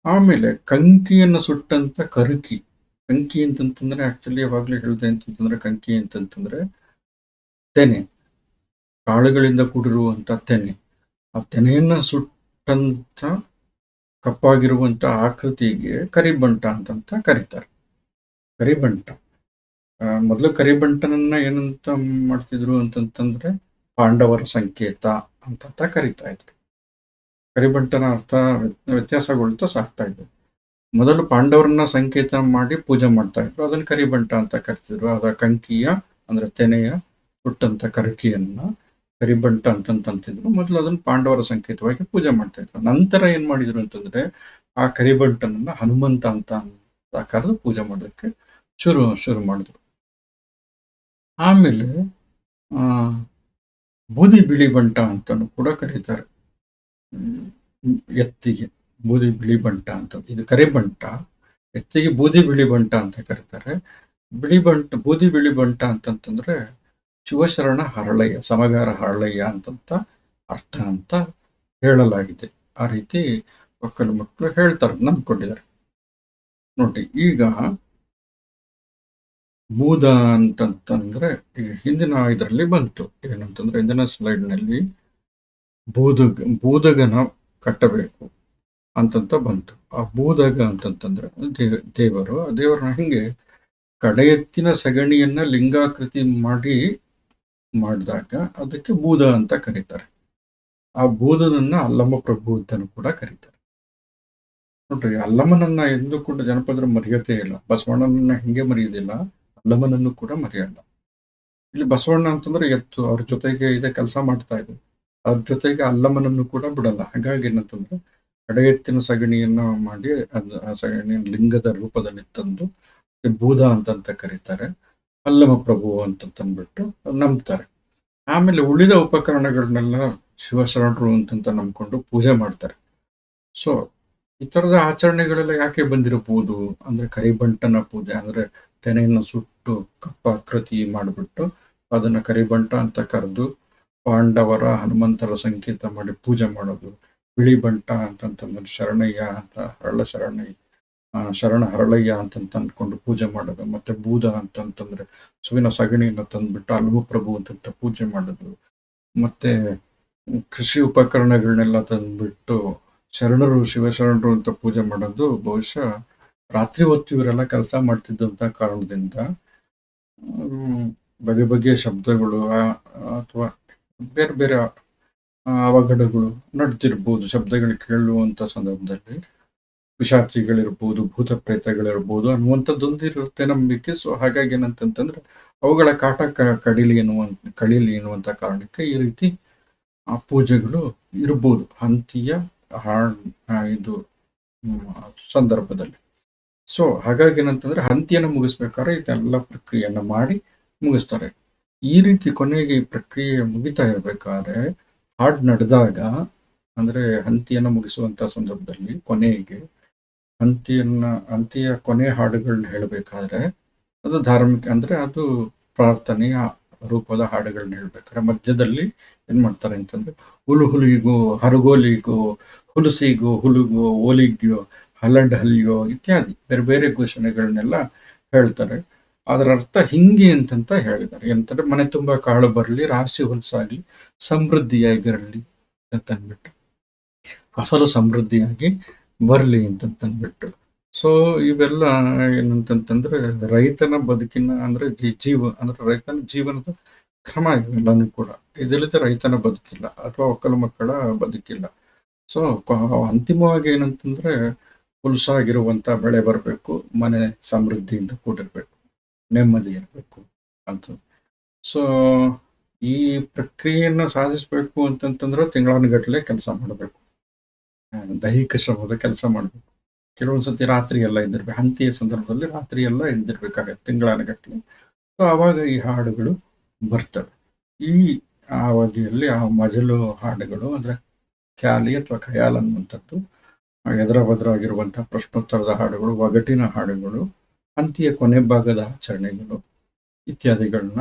S1: ಆಮೇಲೆ ಕಂಕಿಯನ್ನು ಸುಟ್ಟಂತ ಕರುಕಿ. ಕಂಕಿ ಅಂತಂತಂದ್ರೆ ಆಕ್ಚುಲಿ ಯಾವಾಗ್ಲೂ ಹೇಳಿದೆ ಅಂತಂತಂದ್ರೆ, ಕಂಕಿ ಅಂತಂತಂದ್ರೆ ತೆನೆ. ಕಾಳುಗಳಿಂದ ಕೂಡಿರುವಂಥ ತೆನೆ. ಆ ತೆನೆಯನ್ನ ಸುಟ್ಟಂಥ ಕಪ್ಪಾಗಿರುವಂಥ ಆಕೃತಿಗೆ ಕರಿಬಂಟ ಅಂತಂತ ಕರೀತಾರೆ. ಕರಿಬಂಟ. ಮೊದಲು ಕರಿಬಂಟನನ್ನ ಏನಂತ ಮಾಡ್ತಿದ್ರು ಅಂತಂತಂದ್ರೆ ಪಾಂಡವರ ಸಂಕೇತ ಅಂತಂತ ಕರಿತಾ ಇದ್ರು. ಕರಿಬಂಟನ ಅರ್ಥ ವ್ಯ- ವ್ಯತ್ಯಾಸಗೊಳ್ತಾ ಸಾಕ್ತಾ ಇದ್ರು ಮೊದಲು ಪಾಂಡವರನ್ನ ಸಂಕೇತ ಮಾಡಿ ಪೂಜೆ ಮಾಡ್ತಾ ಇದ್ರು. ಅದನ್ನ ಕರಿಬಂಟ ಅಂತ ಕರಿತಿದ್ರು. ಅದರ ಕಂಕಿಯ, ಅಂದ್ರೆ ತೆನೆಯ ಹುಟ್ಟಂತ ಕರಕಿಯನ್ನ ಕರಿಬಂಟ ಅಂತಂತಿದ್ರು ಮೊದಲು ಅದನ್ನ ಪಾಂಡವರ ಸಂಕೇತವಾಗಿ ಪೂಜೆ ಮಾಡ್ತಾ ಇದ್ರು. ನಂತರ ಏನ್ ಮಾಡಿದ್ರು ಅಂತಂದ್ರೆ, ಆ ಕರಿಬಂಟನನ್ನ ಹನುಮಂತ ಅಂತ ಅಂತ ಕರೆದು ಪೂಜೆ ಮಾಡೋದಕ್ಕೆ ಶುರು ಶುರು ಮಾಡಿದ್ರು. ಆಮೇಲೆ, ಆ, ಬೂದಿ ಬಿಳಿ ಬಂಟ ಅಂತಾನು ಕೂಡ ಕರೀತಾರೆ. ಎತ್ತಿಗೆ ಬೂದಿ ಬಿಳಿ ಬಂಟ ಅಂತ. ಇದು ಕರಿಬಂಟ. ಎತ್ತಿಗೆ ಬೂದಿ ಬಿಳಿ ಬಂಟ ಅಂತ ಕರೀತಾರೆ. ಬಿಳಿ ಬಂಟ, ಬೂದಿ ಬಿಳಿ ಬಂಟ ಅಂತಂತಂದ್ರೆ ಶಿವಶರಣ ಹರಳಯ್ಯ, ಸಮಗಾರ ಹರಳಯ್ಯ ಅಂತಂತ ಅರ್ಥ ಅಂತ ಹೇಳಲಾಗಿದೆ. ಆ ರೀತಿ ಒಕ್ಕಲು ಮಕ್ಕಳು ಹೇಳ್ತಾರೆ, ನಂಬ್ಕೊಂಡಿದ್ದಾರೆ. ನೋಡಿ, ಈಗ ಬೂದ ಅಂತಂತಂದ್ರೆ ಈಗ ಹಿಂದಿನ ಇದರಲ್ಲಿ ಬಂತು. ಏನಂತಂದ್ರೆ ಹಿಂದಿನ ಸ್ಲೈಡ್ನಲ್ಲಿ ಬೂದಗ, ಬೂದಗನ ಕಟ್ಟಬೇಕು ಅಂತಂತ ಬಂತು. ಆ ಬೂದಗ ಅಂತಂತಂದ್ರೆ ದೇವರು, ಆ ದೇವರನ್ನ ಹಿಂಗೆ ಕಡೆಯತ್ತಿನ ಸಗಣಿಯನ್ನ ಲಿಂಗಾಕೃತಿ ಮಾಡಿ ಮಾಡಿದಾಗ ಅದಕ್ಕೆ ಬೂದ ಅಂತ ಕರೀತಾರೆ. ಆ ಬೂದನನ್ನ ಅಲ್ಲಮ್ಮ ಪ್ರಭು ಅಂತನೂ ಕೂಡ ಕರೀತಾರೆ. ನೋಡ್ರಿ ಅಲ್ಲಮ್ಮನನ್ನ ಎಂದೂ ಕೂಡ ಜನಪದ ಮರೆಯೋದೇ ಇಲ್ಲ. ಬಸವಣ್ಣನನ್ನ ಹಿಂಗೆ ಮರೆಯೋದಿಲ್ಲ ಅಲ್ಲಮ್ಮನನ್ನು ಕೂಡ ಮರೆಯಲ್ಲ. ಇಲ್ಲಿ ಬಸವಣ್ಣ ಅಂತಂದ್ರೆ ಎತ್ತು, ಅವ್ರ ಜೊತೆಗೆ ಇದೆ, ಕೆಲಸ ಮಾಡ್ತಾ ಇದ್ರು ಅವ್ರ ಜೊತೆಗೆ ಅಲ್ಲಮ್ಮನನ್ನು ಕೂಡ ಬಿಡಲ್ಲ. ಹಾಗಾಗಿ ಏನಂತಂದ್ರೆ ಎತ್ತಿನ ಸಗಣಿಯನ್ನ ಮಾಡಿ, ಅದ್, ಆ ಸಗಣಿ ಲಿಂಗದ ರೂಪದಲ್ಲಿ ತಂದು ಬೂದ ಅಂತಂತ ಕರೀತಾರೆ. ಅಲ್ಲಮ ಪ್ರಭು ಅಂತ ತಂದ್ಬಿಟ್ಟು ನಂಬ್ತಾರೆ. ಆಮೇಲೆ ಉಳಿದ ಉಪಕರಣಗಳನ್ನೆಲ್ಲ ಶಿವಶರಣರು ಅಂತಂತ ನಂಬ್ಕೊಂಡು ಪೂಜೆ ಮಾಡ್ತಾರೆ. ಸೊ ಈ ತರದ ಆಚರಣೆಗಳೆಲ್ಲ ಯಾಕೆ ಬಂದಿರಬಹುದು? ಅಂದ್ರೆ ಕರಿಬಂಟನ ಪೂಜೆ, ಅಂದ್ರೆ ತೆನೆಯನ್ನು ಸುಟ್ಟು ಕಪ್ಪಾಕೃತಿ ಮಾಡಿಬಿಟ್ಟು ಅದನ್ನ ಕರಿಬಂಟ ಅಂತ ಕರೆದು ಪಾಂಡವರ ಹನುಮಂತರ ಸಂಕೇತ ಮಾಡಿ ಪೂಜೆ ಮಾಡೋದು. ಬಿಳಿ ಬಂಟ ಅಂತಂತಂದ್ರೆ ಶರಣಯ್ಯ ಅಂತ ಹರಳ ಶರಣಯ್ಯ. ಶರಣ ಹರಳಯ್ಯ ಅಂತಂತ ಅಂದ್ಕೊಂಡು ಪೂಜೆ ಮಾಡೋದು ಮತ್ತೆ ಬೂದ ಅಂತಂತಂದ್ರೆ ಸುವಿನ ಸಗಣಿಯನ್ನ ತಂದ್ಬಿಟ್ಟು ಅಲ್ವ ಪ್ರಭು ಅಂತಂತ ಪೂಜೆ ಮಾಡೋದು ಮತ್ತೆ ಕೃಷಿ ಉಪಕರಣಗಳನ್ನೆಲ್ಲ ತಂದ್ಬಿಟ್ಟು ಶರಣರು, ಶಿವಶರಣರು ಅಂತ ಪೂಜೆ ಮಾಡೋದು ಬಹುಶಃ ರಾತ್ರಿ ಹೊತ್ತು ಇವರೆಲ್ಲ ಕೆಲಸ ಮಾಡ್ತಿದ್ದಂತ ಕಾರಣದಿಂದ ಬಗೆ ಬಗೆಯ ಶಬ್ದಗಳು ಅಥವಾ ಬೇರೆ ಬೇರೆ ಅವಘಡಗಳು ನಡ್ತಿರ್ಬೋದು, ಶಬ್ದಗಳು ಕೇಳುವಂತ ಸಂದರ್ಭದಲ್ಲಿ. ಪಿಶಾಚಿಗಳಿರ್ಬೋದು ಭೂತ ಪ್ರೇತಗಳಿರ್ಬೋದು ಅನ್ನುವಂಥದ್ದೊಂದು ಇರುತ್ತೆ ನಂಬಿಕೆ. ಸೊ ಹಾಗಾಗಿ ಏನಂತಂತಂದ್ರೆ ಅವುಗಳ ಕಾಟ ಕಡಿಲಿ ಎನ್ನುವಂತ ಕಡಿಲಿ ಎನ್ನುವಂತ ಕಾರಣಕ್ಕೆ ಈ ರೀತಿ, ಆ ಪೂಜೆಗಳು ಇರ್ಬೋದು. ಹಂತಿಯ ಹಾಡ್ ಇದು ಸಂದರ್ಭದಲ್ಲಿ. ಸೊ ಹಾಗಾಗಿ ಏನಂತಂದ್ರೆ ಹಂತಿಯನ್ನು ಮುಗಿಸ್ಬೇಕಾದ್ರೆ ಇದೆಲ್ಲ ಪ್ರಕ್ರಿಯೆಯನ್ನ ಮಾಡಿ ಮುಗಿಸ್ತಾರೆ. ಈ ರೀತಿ ಕೊನೆಗೆ ಈ ಪ್ರಕ್ರಿಯೆ ಮುಗಿತಾ ಇರ್ಬೇಕಾದ್ರೆ ಹಾಡ್ ನಡೆದಾಗ, ಅಂದ್ರೆ ಹಂತಿಯನ್ನು ಮುಗಿಸುವಂತ ಸಂದರ್ಭದಲ್ಲಿ ಕೊನೆಗೆ ಹಂತಿಯನ್ನ ಅಂತಿಯ ಕೊನೆ ಹಾಡುಗಳನ್ನ ಹೇಳಬೇಕಾದ್ರೆ ಅದು ಧಾರ್ಮಿಕ, ಅಂದ್ರೆ ಅದು ಪ್ರಾರ್ಥನೆಯ ರೂಪದ ಹಾಡುಗಳನ್ನ ಹೇಳ್ಬೇಕಾದ್ರೆ. ಮಧ್ಯದಲ್ಲಿ ಏನ್ ಮಾಡ್ತಾರೆ ಅಂತಂದ್ರೆ ಹುಲು ಹುಲಿಗೋ ಹರಗೋಲಿಗೋ, ಹುಲಸಿಗೋ, ಹುಲುಗೋ, ಓಲಿಗ್ಯೋ ಹಲಂಡ್ ಹಲಿಯೋ ಇತ್ಯಾದಿ ಬೇರೆ ಬೇರೆ ಘೋಷಣೆಗಳನ್ನೆಲ್ಲ ಹೇಳ್ತಾರೆ. ಅದರ ಅರ್ಥ ಹಿಂಗೆ ಅಂತಂತ ಹೇಳಿದ್ದಾರೆ. ಎಂತಂದ್ರೆ ಮನೆ ತುಂಬಾ ಕಾಳು ಬರಲಿ, ರಾಶಿ ಹೊಲಸಾಗ್ಲಿ, ಸಮೃದ್ಧಿಯಾಗಿರಲಿ ಅಂತ ಅಂದ್ಬಿಟ್ಟು. ಫಸಲು ಸಮೃದ್ಧಿಯಾಗಿ ಬರ್ಲಿ ಅಂತಂದ್ಬಿಟ್ಟು ಸೊ ಇವೆಲ್ಲ ಏನಂತಂತಂದ್ರೆ ರೈತನ ಬದುಕಿನ ಅಂದ್ರೆ ಜೀವ, ಅಂದ್ರೆ ರೈತನ ಜೀವನದ ಕ್ರಮ ಇವೆಲ್ಲನೂ ಕೂಡ. ಇದಿಲ್ಲದೆ ರೈತನ ಬದುಕಿಲ್ಲ, ಅಥವಾ ಒಕ್ಕಲ ಮಕ್ಕಳ ಬದುಕಿಲ್ಲ. ಸೊ ಅಂತಿಮವಾಗಿ ಏನಂತಂದ್ರೆ ಹುಲ್ಸಾಗಿರುವಂತ ಬೆಳೆ ಬರಬೇಕು, ಮನೆ ಸಮೃದ್ಧಿಯಿಂದ ಕೂಡಿರ್ಬೇಕು, ನೆಮ್ಮದಿ ಇರಬೇಕು ಅಂತ. ಸೊ ಈ ಪ್ರಕ್ರಿಯೆಯನ್ನ ಸಾಧಿಸ್ಬೇಕು ಅಂತಂತಂದ್ರೆ ತಿಂಗಳಾನುಗಟ್ಲೆ ಕೆಲಸ ಮಾಡಬೇಕು. ದೈಹಿಕ ಶ್ರಮದ ಕೆಲಸ ಮಾಡಬೇಕು. ಕೆಲವೊಂದ್ಸತಿ ರಾತ್ರಿ ಎಲ್ಲ ಎದ್ದಿರ್ಬೇಕು ಹಂತಿಯ ಸಂದರ್ಭದಲ್ಲಿ ರಾತ್ರಿ ಎಲ್ಲ ಎದ್ದಿರ್ಬೇಕಾಗತ್ತೆ ತಿಂಗಳಾನಗಟ್ಟಲೆ ಸೊ ಅವಾಗ ಈ ಹಾಡುಗಳು ಬರ್ತವೆ. ಈ ಅವಧಿಯಲ್ಲಿ ಆ ಮಜಲು ಹಾಡುಗಳು ಅಂದ್ರೆ ಖ್ಯಾಲಿ ಅಥವಾ ಖಯಾಲ್ ಅನ್ನುವಂಥದ್ದು ಎದರ ಬದರಾಗಿರುವಂತಹ ಪ್ರಶ್ನೋತ್ತರದ ಹಾಡುಗಳು, ಒಗಟಿನ ಹಾಡುಗಳು, ಹಂತಿಯ ಕೊನೆ ಭಾಗದ ಆಚರಣೆಗಳು ಇತ್ಯಾದಿಗಳನ್ನ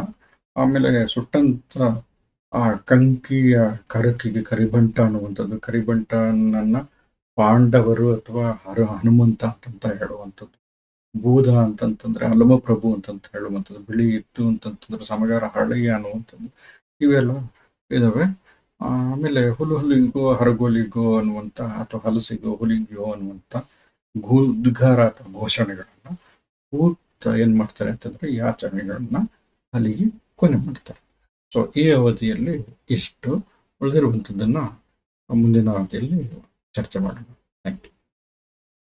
S1: ಆಮೇಲೆ ಸುಟ್ಟಂತ ಆ ಕಂಕಿಯ ಕರಕಿಗೆ ಕರಿಬಂಟ ಅನ್ನುವಂಥದ್ದು. ಕರಿಬಂಟನನ್ನ ಪಾಂಡವರು ಅಥವಾ ಹರ ಹನುಮಂತ ಅಂತಂತ ಹೇಳುವಂಥದ್ದು. ಬೂಧ ಅಂತಂತಂದ್ರೆ ಹಲಮ ಪ್ರಭು ಅಂತಂತ ಹೇಳುವಂಥದ್ದು. ಬಿಳಿ ಇತ್ತು ಅಂತಂತಂದ್ರೆ ಸಮಗಾರ ಹಳೆಯ ಅನ್ನುವಂಥದ್ದು. ಇವೆಲ್ಲ ಇದಾವೆ. ಆಮೇಲೆ ಹುಲು ಹುಲಿಗೋ ಹರಗೋಲಿಗೋ ಅನ್ನುವಂತ ಅಥವಾ ಹಲಸಿಗೋ ಹುಲಿಗೋ ಅನ್ನುವಂತ ಘೂ ಉದ್ಗಾರ ಅಥವಾ ಘೋಷಣೆಗಳನ್ನ ಕೂತ ಏನ್ ಮಾಡ್ತಾರೆ ಅಂತಂದ್ರೆ ಈ ಆಚರಣೆಗಳನ್ನ ಅಲ್ಲಿಗೆ ಕೊನೆ ಮಾಡ್ತಾರೆ. ಸೊ ಈ ಅವಧಿಯಲ್ಲಿ ಇಷ್ಟು ಉಳಿದಿರುವಂಥದ್ದನ್ನು ಮುಂದಿನ ಅವಧಿಯಲ್ಲಿ ಚರ್ಚೆ ಮಾಡೋಣ. Thank you